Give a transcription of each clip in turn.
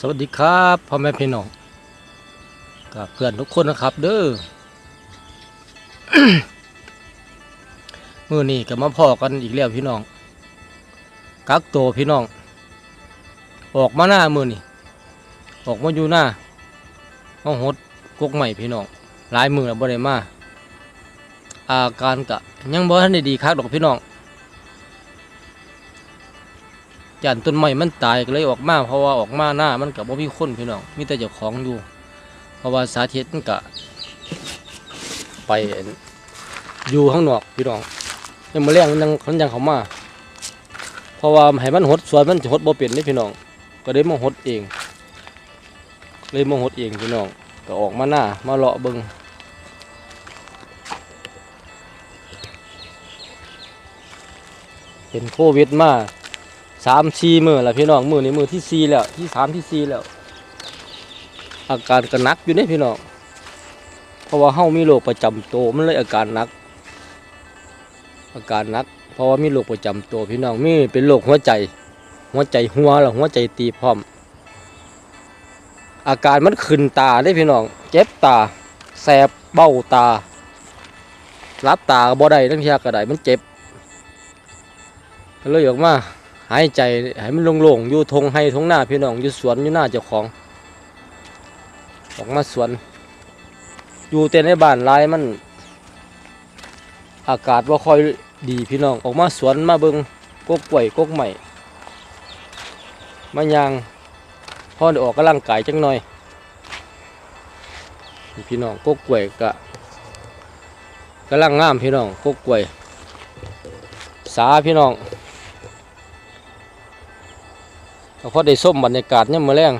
สวัสดีครับพ่อแม่พี่น้องกับเพื่อนทุกคนนะครับ เด้อมือนี้ก็มาพอกันอีกแล้วพี่น้อง กักโตวพี่น้อง ออกมาหน้ามือนี่ออกมาอยู่หน้ามาหดกกใหม่พี่น้องหลายมือแล้วบ่ได้มาอาการกะยังบ่ทันได้ดีคักดอกพี่น้อง ยันต้นไม้มันตายก็เลยออกมาเพราะว่าออกมาหน้ามันกับบ่มีคนพี่น้องมีแต่เจ้าของอยู่ เพราะว่าสาธิตมันกะไปอยู่ข้างนอกพี่น้องยังมาเลี้ยงมันยังมันยังเขามา เพราะว่าให้มันหดสวนมันจะหดบ่เป็นนี่พี่น้อง ก็ได้มาหดเอง เลยมาหดเองพี่น้องก็ออกมาหน้ามาเลาะเบิงเป็นโควิดมา สามสี่มือแล้วพี่น้องมือนี้มือที่สี่แล้วที่สามที่สี่แล้ว อาการก็หนักอยู่เนี่ยพี่น้องเพราะว่าเฮามีโรคประจำตัวมันเลยอาการนัก อาการนัก เพราะว่ามีโรคประจำตัวพี่น้องมีเป็นโรคหัวใจ หัวใจหัวแล้วหัวใจตีพร้อม อาการมันขึ้นตาได้พี่น้อง เจ็บตาแสบเบ้าตารับตาบ่ได้ทั้งเทียก็ได้มันเจ็บเลยออกมา หายใจให้มันโล่งๆอยู่ทงให้ทงหน้าพี่น้องอยู่สวนอยู่หน้าเจ้าของ ออกมาสวน อยู่แต่ในบ้านลายมัน อากาศว่าค่อยดีพี่น้องออกมาสวนมาเบิงกกกล้วยกกใหม่มายางพอได้ออกกำลังกายจังหน่อย พี่น้องกกกล้วยกะกำลังงามพี่น้องกกกล้วย สาพี่น้อง ก็พอได้ส้มบรรยากาศเนี่ยมาแรง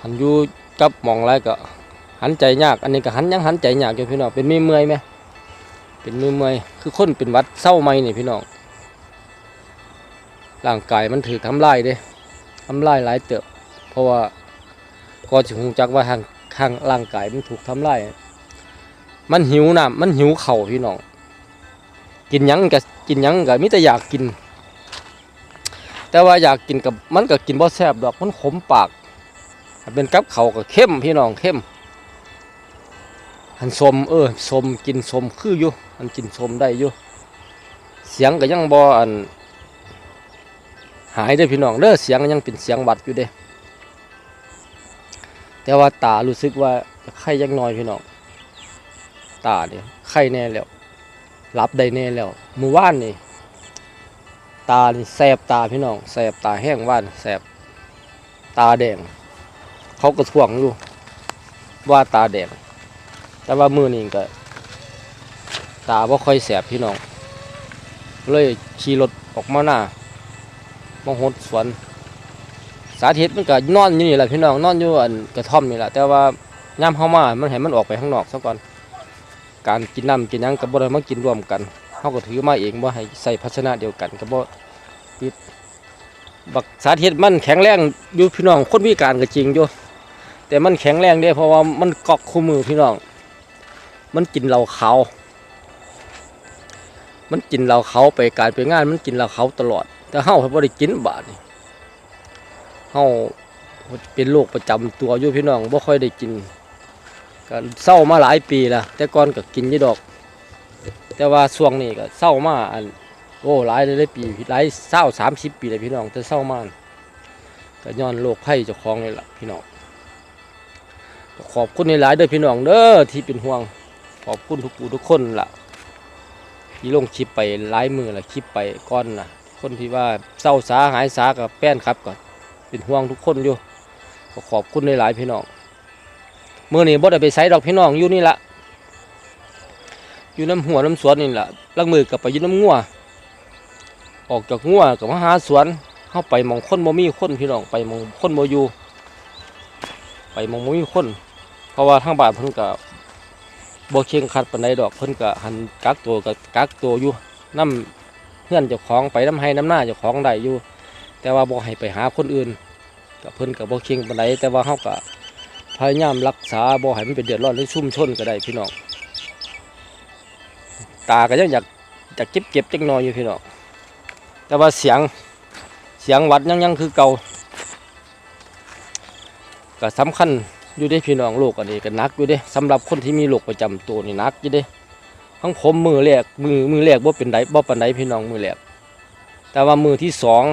หันอยู่กับมองไรก็ หันใจยาก อันนี้ก็หันยังหันใจยากอยู่พี่น้องเป็นมือเมื่อยไหมเป็นมือเมื่อยคือคนเป็นวัดเศร้าไหมนี่พี่น้องร่างกายมันถือทำลายเด้ทำลายหลายเติบเพราะว่าก็จะคงจักว่าทางข้างร่างกายมันถูกทำลายมันหิวน้ำมันหิวเข่าพี่น้อง กินยังก็กินยังก็มิแต่อยากกิน แต่ว่าอยากกินกับมันก็กินบ่แซ่บดอกมันขมปากเป็นกับเขาก็เข้มพี่น้องเข้มหันสมเออสมกินสมคืออยู่มันกินสมได้อยู่เสียงก็ยังบ่อันหายเด้พี่น้องเด้อเสียงก็ยังเป็นเสียงหวัดอยู่เด้แต่ว่าตารู้สึกว่าไข้ยังน้อยพี่น้องตาเนี่ยไข้แน่แล้วรับได้แน่แล้วมือวานนี่ ตานี่แสบตาพี่น้องแสบตาแห้งว่านแสบตาแดง เขาก็ท่วงอยู่ว่าตาแดง แต่ว่ามือนี่ก็ ตาบ่ค่อยแสบพี่น้อง เลยขี่รถออกมาหน้ามาหดสวน สาธิตมันก็นอนอยู่นี่แหละพี่น้องนอนอยู่อันกระท่อมนี่แหละแต่ว่าย่ำเข้ามามันให้มันออกไปข้างนอกซะก่อน การกินน้ำกินยังกับบ่ได้มากินรวมกัน เขาก็ถือมาเองว่าให้ใส่ภาชนะเดียวกันก็บ่ปิดบักสาธิตมันแข็งแรงอยู่พี่น้องคนพิการก็จริงอยู่แต่มันแข็งแรงเด้เพราะว่ามันเกาะคู่มือพี่น้อง มันกินเหล้าขา มันกินเหล้าขาไปการไปงาน มันกินเหล้าขาตลอด แต่เฮาบ่ได้กินบาดนี่เฮาเป็นโรคประจำตัวอยู่พี่น้องบ่ค่อยได้กินก็เศร้ามาหลายปีละแต่ก่อนก็กินยู่ดอก แต่ว่าช่วงนี้ก็เศร้ามากอันโอ้หลายเลยปีหลายเศร้าสามสิบปีเลยพี่น้องแต่เศร้ามากก็ย้อนโรคไข้เจ้าของนี่แหละพี่น้องขอบคุณในหลายเด้อพี่น้องเด้อที่เป็นห่วง ขอบคุณทุกผู้ทุกคนล่ะ ที่ลงคลิปไปหลายมือละคลิปไปก้อนน่ะ คนที่ว่าเศร้าสาหายสากับแป้นครับก็เป็นห่วงทุกคนอยู่ก็ขอบคุณในหลายพี่น้องเมื่อนี้บ่ได้ไปไสดอกพี่น้องอยู่นี่ละ อยู่น้ำหัวน้ำสวนนี่แหละลักมือกับไปอยืนน้ำงัวออกจากงัวกับมาหาสวนเข้าไปมองคนบ่มีคนพี่น้องไปมองคนบ่อยู่ไปมองบ่มีคนเพราะว่าทางบ้านเพิ่นก็บ่เคียงคัดปนใดดอกเพิ่นก็หันกักตัวกับกักตัวอยู่น้ำเพื่อนเจ้าของไปน้ำให้น้ำหน้าเจ้าของได้อยู่ แต่ว่าบ่ให้ไปหาคนอื่นกับเพิ่นก็บ่เคียงปนใดแต่ว่าเฮาก็พยายามรักษาบ่ให้มันเป็นเดือดร้อนในชุ่มชนก็ได้พี่น้อง ตาก็ยังอยากอยากเก็บเก็บจักหน่อยอยู่พี่น้องแต่ว่าเสียงเสียงหวัดยังยังคือเก่าก็สำคัญอยู่ด้พี่น้องโรคอันนี้ก็นักอยู่ด้สำหรับคนที่มีโรคประจำตัวนี่นักอยู่ด้ทั้งผมมือแรกมือมือแรกบ่เป็นไดบ่ปานใดพี่น้องมือแรกแต่ว่ามือที่สอง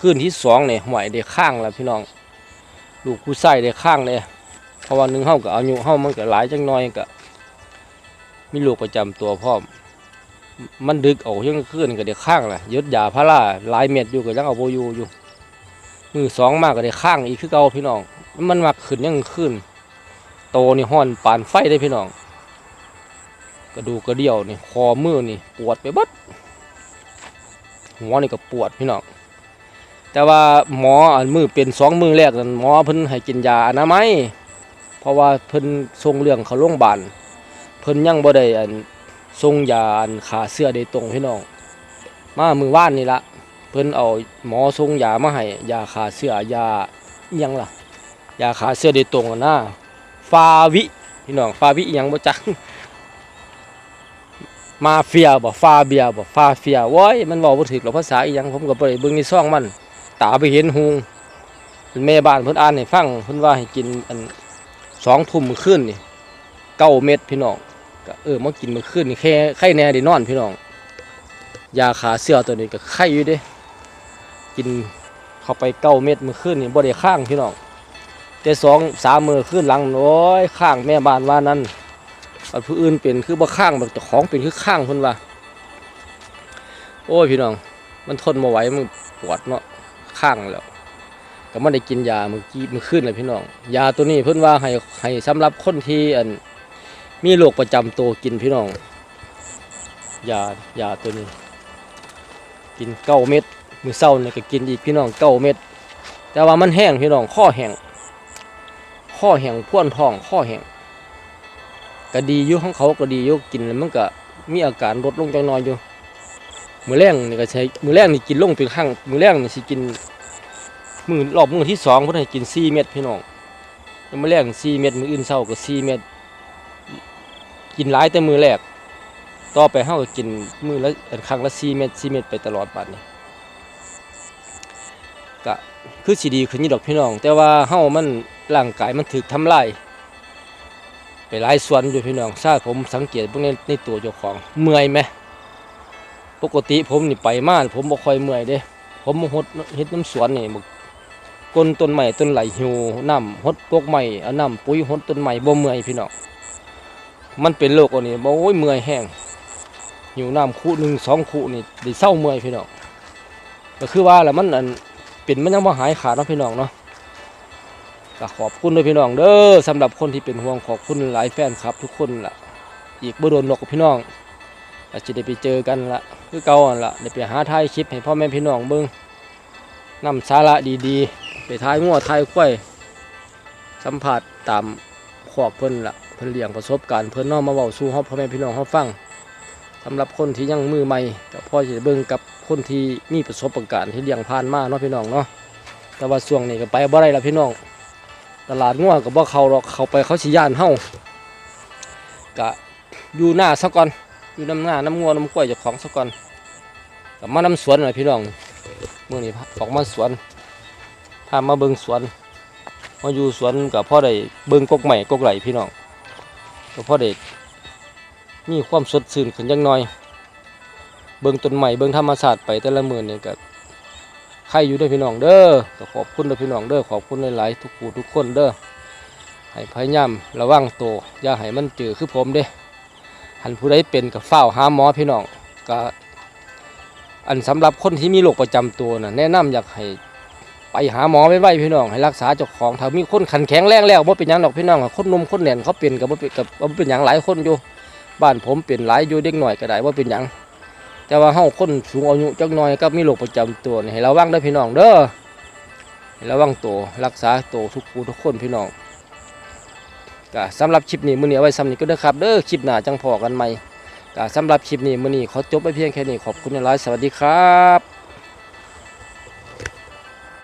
คืนที่สองเนี่ยห่วยได้ข้างแล้วพี่น้องลูกผู้ใส่ได้ข้างเลยเพราะว่าหนึงเฮาก็อายุเฮามันก็หลายจังน้อยก็ มีโรคประจำตัวพร้อมมันดึกเอายังคืนก็ได้ข้างล่ะยดยาพาราหลายเม็ดอยู่ก็ยังเอาโบยู่อยู่มือสองมากก็ได้ข้างอีกคือเก่าพี่น้อง มันมักขึ้นยังขึ้น โตนี่ห้อนปานไฟได้พี่น้อง กระดูกกระเดี่ยวนี่คอมือนี่ปวดไปบัดหัวนี่ก็ปวดพี่น้องแต่ว่าหมออันมือเป็นสองมือแรกนั้นหมอเพิ่นให้กินยาอนามัยเพราะว่าเพิ่นส่งเรื่องเขาโรงพยาบาล เพิ่นยังบ่ได้อันทรงยาอันขาเสื้อโดยตรงพี่น้อง มามือว่านนี่ละเพิ่นเอาหมอทรงยามาให้ยาขาเสื้อยายังล่ะยาขาเสื้อโดยตรงนะฟาวิพี่น้องฟาวิยังบ่จักมาเฟียบ่ฟาเบียบ่ฟาเฟียว้ยมันเว้าบ่ถูกหรอกภาษาอีหยังผมก็บ่ได้เบิ่งในซ่องมัน ตาไปเห็นหูเป็นแม่บ้านเพิ่นอ่านให้ฟังเพิ่นว่าให้กินอันสองทุ่มมื้อคืนนี่เก้าเม็ดพี่น้อง ก็เออมากินมื่อคืนนี่แค่ไข้แน่ได้นอนพี่น้อง ยาขาเสื้อตัวนี้ก็ไข้อยู่เด้ กินเข้าไปเก้าเม็ดมื่อคืนนี่บ่ได้ข้างพี่น้องแต่สองสามมือคืนหลังโอ้ยข้างแม่บ้านว่านั้นบัดผู้อื่นเป็นคือบ่ข้างบัดเจ้าของเป็นคือข้างเพิ่นว่าโอ้ยพี่น้อง มันทนมาไหวมันปวดเนาะข้างแล้วก็ไม่ได้กินยาเมื่อกี้เมื่อคืนเลยพี่น้อง ยาตัวนี้เพิ่นว่าให้ให้สำหรับคนที่อัน มีโรคประจำตัวกินพี่น้องยายาตัวนี้ กินเก้าเม็ดมือเศร้าเนี่ยก็กินอีกพี่น้องเก้าเม็ดแต่ว่ามันแห้งพี่น้องข้อแห้งข้อแห้งพ่วนท้องข้อแห้งก็ดีอยู่ของเขาก็ดีอยู่กินแล้วมันก็มีอาการลดลงจังน้อยอยู่ มือแรงนี่ก็ใช้มือแรงนี่กินลงเป็นข้างมือแรงนี่สิกินมือรอบมือที่สองเพิ่นให้กินสี่เม็ดพี่น้องมือแรงสี่เม็ดมืออื่นเศร้าก็สี่เม็ด กินหลายแต่มือแรกต่อไปเฮาก็กินมือละอันครั้งละ4เม็ด4เม็ดไปตลอดบัดนี้ก็คือสิดีขึ้นอยู่ดอกพี่น้อง แต่ว่าเฮามันร่างกายมันถูกทำลายไปหลายส่วนอยู่พี่น้องทราบผมสังเกตพวกในในตัวเจ้าของเมื่อยไหมปกติผมนี่ไปมากผมบ่ค่อยเมื่อยเด้ผมหดเฮ็ดน้ำสวนนี่บ่ก้นต้นใหม่ต้นไหลหิวน้ำหดกกใหม่เอาน้ำปุ๋ยหดต้นใหม่บ่เมื่อยพี่น้อง มันเป็นโรคอันนี้บ่โอ้ยเมื่อยแห้งหิวน้ำคู่หนึ่งสองคู่นี่ได้เศร้าเมื่อยพี่น้องก็คือว่าแหละมันอันเป็นมันยังบ่หายขาดนะพี่น้องเนาะก็ขอบคุณด้วยพี่น้องเด้อสำหรับคนที่เป็นห่วงขอบคุณหลายแฟนครับ ทุกคนล่ะ อีกบ่โดนหรอกพี่น้องอาจจะได้ไปเจอกันละคือเก่าหั่นละได้ไปหาถ่ายคลิปให้พ่อแม่พี่น้องเบิ่งนำสาระดีๆ ไปถ่ายงัวถ่ายควายสัมผัสตามขอบเพิ่นละ เพิ่นเลี้ยงประสบการณ์เพิ่นน้อมาเว้าสู่เฮาพ่อแม่พี่น้องเฮาฟังสำหรับคนที่ยังมือใหม่ก็พอจะเบิ่งกับคนที่มีประสบการณ์ที่เลี้ยงผ่านมาเนาะพี่น้องเนาะแต่ว่าช่วงนี้ก็ไปบ่ได้ละพี่น้อง ตลาดงัวก็บ่เขาหรอกเขาไปเขาสิย่านเฮาก็อยู่หน้าซะก่อนอยู่น้ำหน้าน้ำงัวน้ำกล้วยจ้าของซะก่อนก็มาน้ำสวนหน่อยพี่น้องมื้อนี้ออกมาสวนพามาเบิ่งสวนมาอยู่สวนกับพ่อได้เบิ่งกกใหม่กกไหลพี่น้อง ก็พ่อได้มีความสดชื่นขึ้นจังน่อย เบิ่งต้นใหม่เบิ่งธรรมชาสติไปแต่ละมื้อนี่ยก็ใครอยู่ด้วยพี่น้องเด้อก็ขอบคุณด้พี่น้องเด้อขอบคุณหลายๆทุกผู้ทุกคนเด้อให้พยายามระวังตัวอย่าให้มันเจอคือผมเด้หันผู้ใดเป็นกับเฝ้าหาหมอพี่น้องก็อันสำหรับคนที่มีโรคประจำตัวน่ะแนะนำอยากให้ ไปหาหมอไว้ไว้พี่น้องให้รักษาเจ้าของถ้ามีคนขันแข็งแรงแล้วบ่เป็นหยังดอกพี่น้องคนนมคนแน่นเขาเป็นกับบ่เป็นกับบ่เป็นหยังหลายคนอยู่บ้านผมเป็นหลายอยู่เด็กหน่อยก็ได้ว่าเป็นหยังแต่ว่าเฮาคนสูงอายุจักหน่อยก็มีโรคประจำตัวนี่ให้ระวังเด้อพี่น้องเด้อให้ระวังตัวรักษาตัวทุกผู้ทุกคนพี่น้องก็สำหรับคลิปนี้มื้อนี้เอาไว้ซ้ำนี้ก็เด้อครับเด้อคลิปหน้าจังพอกันใหม่ก็สำหรับคลิปนี้มื้อนี้ขอจบไปเพียงแค่นี้ขอบคุณหลายสวัสดีครับ